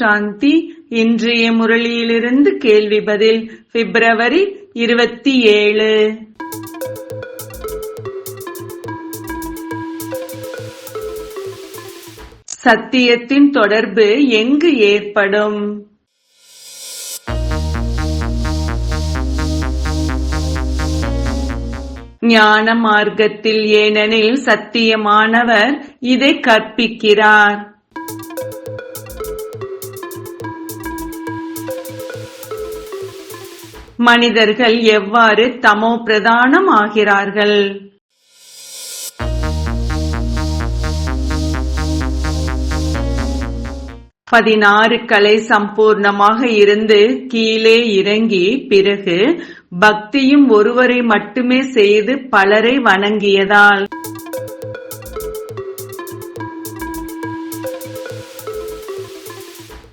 சாந்தி. இன்றைய முரளியிலிருந்து கேள்வி பதில் பிப்ரவரி இருபத்தி ஏழு. சத்தியத்தின் தொடர்பு எங்கு ஏற்படும்? ஞான மார்க்கத்தில் ஏனெனில் சத்தியமானவர் இதை கற்பிக்கிறார். மனிதர்கள் எவ்வாறு தமோ பிரதானம் ஆகிறார்கள்? பதினாறு கலை சம்பூர்ணமாக இருந்து கீழே இறங்கி பிறகு பக்தியும் ஒருவரை மட்டுமே செய்து பலரை வணங்கியதால்.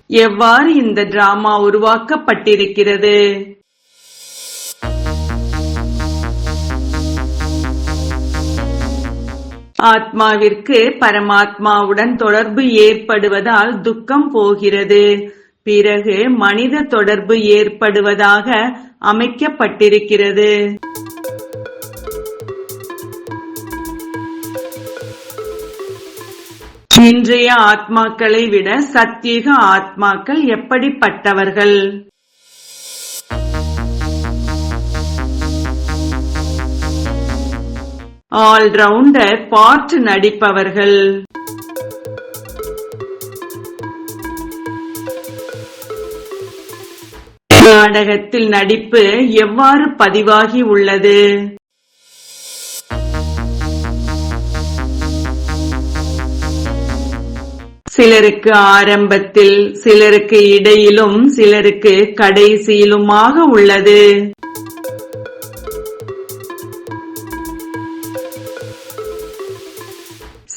எவ்வாறு இந்த டிராமா உருவாக்கப்பட்டிருக்கிறது? ஆத்மாவிற்கு பரமாத்மாவுடன் தொடர்பு ஏற்படுவதால் துக்கம் போகிறது. பிறகு மனித தொடர்பு ஏற்படுவதாக அமைக்கப்பட்டிருக்கிறது. இன்றைய ஆத்மாக்களை விட சத்தியக ஆத்மாக்கள் எப்படிப்பட்டவர்கள்? ஆல்ரவுண்டர் பார்ட் நடிப்பவர்கள். நாடகத்தில் நடிப்பு எவ்வாறு பதிவாகி உள்ளது? சிலருக்கு ஆரம்பத்தில் சிலருக்கு இடையிலும் சிலருக்கு கடைசியிலுமாக உள்ளது.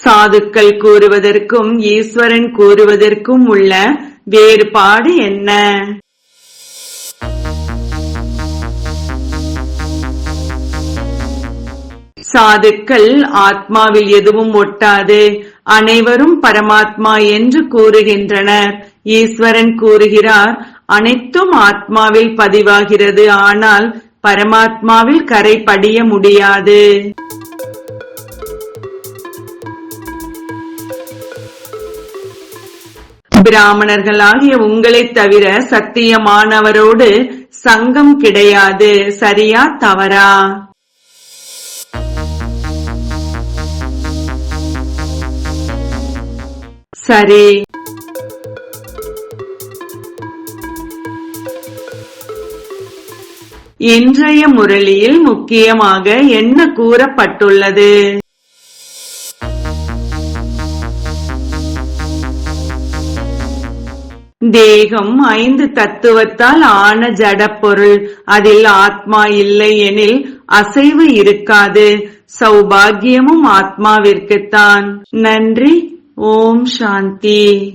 சாதுக்கள் கூறுவதற்கும் ஈஸ்வரன் கூறுவதற்கும் உள்ள வேறுபாடு என்ன? சாதுக்கள் ஆத்மாவில் எதுவும் ஒட்டாது. அனைவரும் பரமாத்மா என்று கூறுகின்றனர். ஈஸ்வரன் கூறுகிறார் அனைத்தும் ஆத்மாவில் பதிவாகிறது. ஆனால் பரமாத்மாவில் கரை படிய முடியாது. பிராமணர்களாகிய உங்களைத் தவிர சத்தியமானவரோடு சங்கம் கிடையாது. சரியா தவறா? சரி. இன்றைய முரளியில் முக்கியமாக என்ன கூறப்பட்டுள்ளது? தேகம் ஐந்து தத்துவத்தால் ஆன ஜடப்பொருள். அதில் ஆத்மா இல்லை எனில் அசைவு இருக்காது. சௌபாகியமும் ஆத்மாவிற்குத்தான். நன்றி. ஓம் சாந்தி.